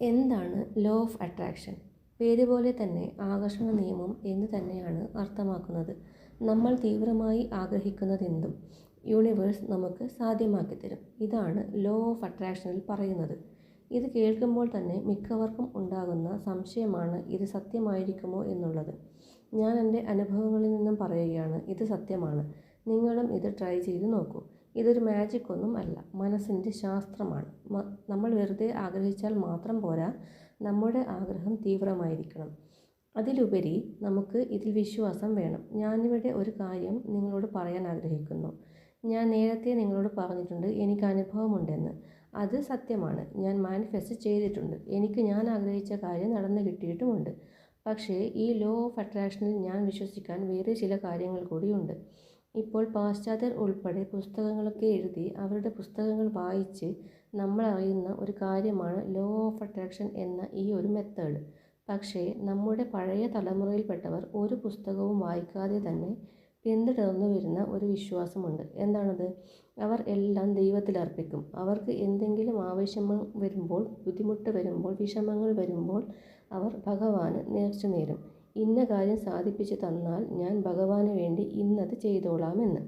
എന്താണ് law of attraction പേര് പോലെ തന്നെ ആകർഷണ നിയമം എന്ന് തന്നെയാണ് അർത്ഥമാക്കുന്നത്. നമ്മൾ തീവ്രമായി ആഗ്രഹിക്കുന്നതെന്തും യൂണിവേഴ്സ് നമുക്ക് സാധ്യമാക്കി തരും ഇതാണ് ലോ ഓഫ് അട്രാക്ഷനിൽ പറയുന്നത്. ഇത് കേൾക്കുമ്പോൾ തന്നെ മിക്കവർക്കും ഉണ്ടാകുന്ന സംശയമാണ് ഇത് സത്യമായിരിക്കുമോ എന്നുള്ളത്. ഞാൻ എന്റെ അനുഭവങ്ങളിൽ നിന്നും പറയുകയാണ് ഇത് സത്യമാണ്. നിങ്ങളും ഇത് ട്രൈ ചെയ്ത് നോക്കൂ. ഇതൊരു മാജിക് ഒന്നും അല്ല. മനസ്സിന്റെ ശാസ്ത്രമാണ്. നമ്മൾ വെറുതെ ആഗ്രഹിച്ചാൽ മാത്രം പോരാ. നമ്മുടെ ആഗ്രഹം തീവ്രമായിരിക്കണം. അതിലുപരി നമുക്ക് ഇതിൽ വിശ്വാസം വേണം. ഞാനിവിടെ ഒരു കാര്യം നിങ്ങളോട് പറയാൻ ആഗ്രഹിക്കുന്നു. ഞാൻ നേരത്തെ നിങ്ങളോട് പറഞ്ഞിട്ടുണ്ട് എനിക്ക് അനുഭവമുണ്ടെന്ന്. അത് സത്യമാണ്. ഞാൻ മാനിഫെസ്റ്റ് ചെയ്തിട്ടുണ്ട്. എനിക്ക് ഞാൻ ആഗ്രഹിച്ച കാര്യം നടന്നു കിട്ടിയിട്ടുമുണ്ട്. പക്ഷേ ഈ ലോ ഓഫ് അട്രാക്ഷനിൽ ഞാൻ വിശ്വസിക്കാൻ വേറെ ചില കാര്യങ്ങൾ കൂടിയുണ്ട്. ഇപ്പോൾ പാശ്ചാത്യർ ഉൾപ്പെടെ പുസ്തകങ്ങളൊക്കെ എഴുതി അവരുടെ പുസ്തകങ്ങൾ വായിച്ച് നമ്മൾ അറിയുന്ന ഒരു കാര്യമാണ് ലോ ഓഫ് അട്രാക്ഷൻ എന്ന ഈ ഒരു മെത്തേഡ് പക്ഷേ നമ്മുടെ പഴയ തലമുറയിൽപ്പെട്ടവർ ഒരു പുസ്തകവും വായിക്കാതെ തന്നെ പിന്തുടർന്നു വരുന്ന ഒരു വിശ്വാസമുണ്ട്. എന്താണത്? അവർ എല്ലാം ദൈവത്തിലർപ്പിക്കും അവർക്ക് എന്തെങ്കിലും ആവശ്യം വരുമ്പോൾ ബുദ്ധിമുട്ട് വരുമ്പോൾ വിഷമങ്ങൾ വരുമ്പോൾ അവർ ഭഗവാന് നേർച്ചു നേരും. ഇന്ന കാര്യം സാധിപ്പിച്ചു തന്നാൽ ഞാൻ ഭഗവാന് വേണ്ടി ഇന്നത് ചെയ്തോളാമെന്ന്.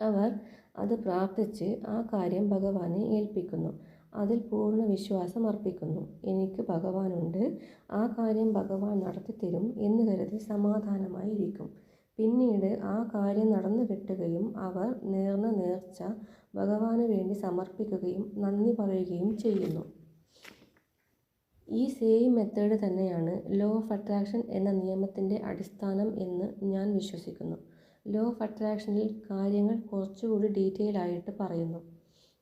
അവർ അത് പ്രാർത്ഥിച്ച് ആ കാര്യം ഭഗവാനെ ഏൽപ്പിക്കുന്നു. അതിൽ പൂർണ വിശ്വാസം അർപ്പിക്കുന്നു. എനിക്ക് ഭഗവാനുണ്ട്. ആ കാര്യം ഭഗവാൻ നടത്തിത്തരും എന്ന് കരുതി സമാധാനമായിരിക്കും പിന്നീട് ആ കാര്യം നടന്നു കിട്ടുകയും അവർ നേർന്ന നേർച്ച ഭഗവാന് വേണ്ടി സമർപ്പിക്കുകയും നന്ദി പറയുകയും ചെയ്യുന്നു. ഈ സെയിം മെത്തേഡ് തന്നെയാണ് ലോ ഓഫ് അട്രാക്ഷൻ എന്ന നിയമത്തിന്റെ അടിസ്ഥാനം എന്ന് ഞാൻ വിശ്വസിക്കുന്നു. ലോ ഓഫ് അട്രാക്ഷനിൽ കാര്യങ്ങൾ കുറച്ചുകൂടി ഡീറ്റെയിൽ ആയിട്ട് പറയുന്നു.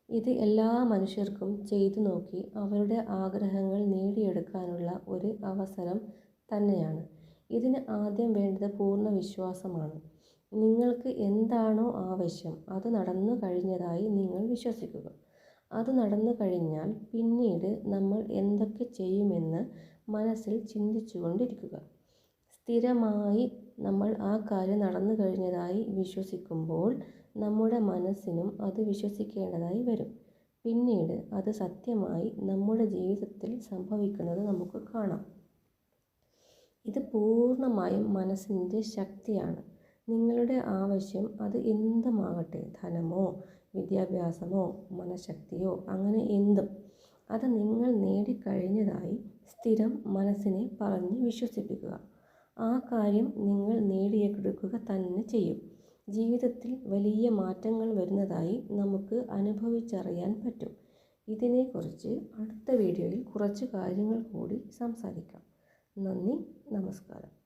ഇത് എല്ലാ മനുഷ്യർക്കും ചെയ്തു നോക്കി അവരുടെ ആഗ്രഹങ്ങൾ നേടിയെടുക്കാനുള്ള ഒരു അവസരം തന്നെയാണ്. ഇതിന് ആദ്യം വേണ്ടത് പൂർണ വിശ്വാസമാണ്. നിങ്ങൾക്ക് എന്താണോ ആവശ്യം അത് നടന്നു കഴിഞ്ഞതായി നിങ്ങൾ വിശ്വസിക്കുക. അത് നടന്നു കഴിഞ്ഞാൽ പിന്നീട് നമ്മൾ എന്തൊക്കെ ചെയ്യുമെന്ന് മനസ്സിൽ ചിന്തിച്ചുകൊണ്ടിരിക്കുക. സ്ഥിരമായി നമ്മൾ ആ കാര്യം നടന്നു കഴിഞ്ഞതായി വിശ്വസിക്കുമ്പോൾ നമ്മുടെ മനസ്സിനും അത് വിശ്വസിക്കേണ്ടതായി വരും. പിന്നീട് അത് സത്യമായി നമ്മുടെ ജീവിതത്തിൽ സംഭവിക്കുന്നത് നമുക്ക് കാണാം. ഇത് പൂർണമായും മനസ്സിന്റെ ശക്തിയാണ്. നിങ്ങളുടെ ആവശ്യം അത് എന്തുമാകട്ടെ ധനമോ വിദ്യാഭ്യാസമോ മനഃശക്തിയോ അങ്ങനെ എന്തും. അത് നിങ്ങൾ നേടിക്കഴിഞ്ഞതായി സ്ഥിരം മനസ്സിനെ പറഞ്ഞ് വിശ്വസിപ്പിക്കുക. ആ കാര്യം നിങ്ങൾ നേടിയെടുക്കുക തന്നെ ചെയ്യും. ജീവിതത്തിൽ വലിയ മാറ്റങ്ങൾ വരുന്നതായി നമുക്ക് അനുഭവിച്ചറിയാൻ പറ്റും. ഇതിനെക്കുറിച്ച് അടുത്ത വീഡിയോയിൽ കുറച്ച് കാര്യങ്ങൾ കൂടി സംസാരിക്കാം. നന്ദി നമസ്കാരം.